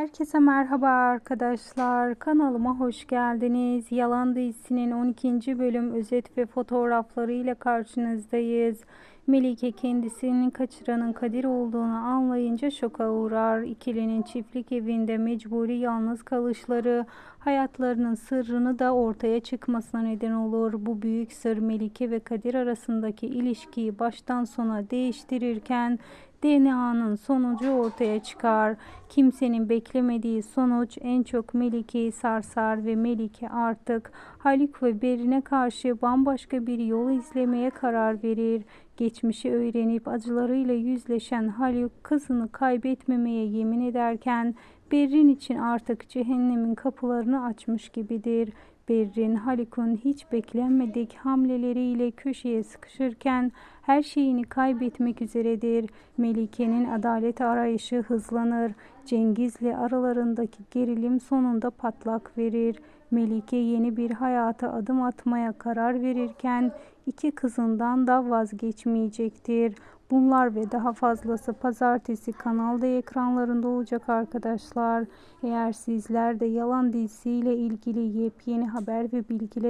Herkese merhaba arkadaşlar. Kanalıma hoş geldiniz. Yalan dizisinin 12. bölüm özet ve fotoğrafları ile karşınızdayız. Melike kendisini kaçıranın Kadir olduğunu anlayınca şoka uğrar. İkilinin çiftlik evinde mecburi yalnız kalışları hayatlarının sırrını da ortaya çıkmasına neden olur. Bu büyük sır Melike ve Kadir arasındaki ilişkiyi baştan sona değiştirirken DNA'nın sonucu ortaya çıkar. Kimsenin beklemediği sonuç en çok Melike'yi sarsar ve Melike artık Haluk ve Berin'e karşı bambaşka bir yol izlemeye karar verir. Geçmişi öğrenip acılarıyla yüzleşen Haluk kızını kaybetmemeye yemin ederken Berrin için artık cehennemin kapılarını açmış gibidir. Berrin, Haluk'un hiç beklenmedik hamleleriyle köşeye sıkışırken her şeyini kaybetmek üzeredir. Melike'nin adalet arayışı hızlanır. Cengiz'le aralarındaki gerilim sonunda patlak verir. Melike yeni bir hayata adım atmaya karar verirken iki kızından da vazgeçmeyecektir. Bunlar ve daha fazlası pazartesi Kanal D ekranlarında olacak arkadaşlar. Eğer sizler de yalan dizisiyle ilgili yepyeni haber ve bilgiler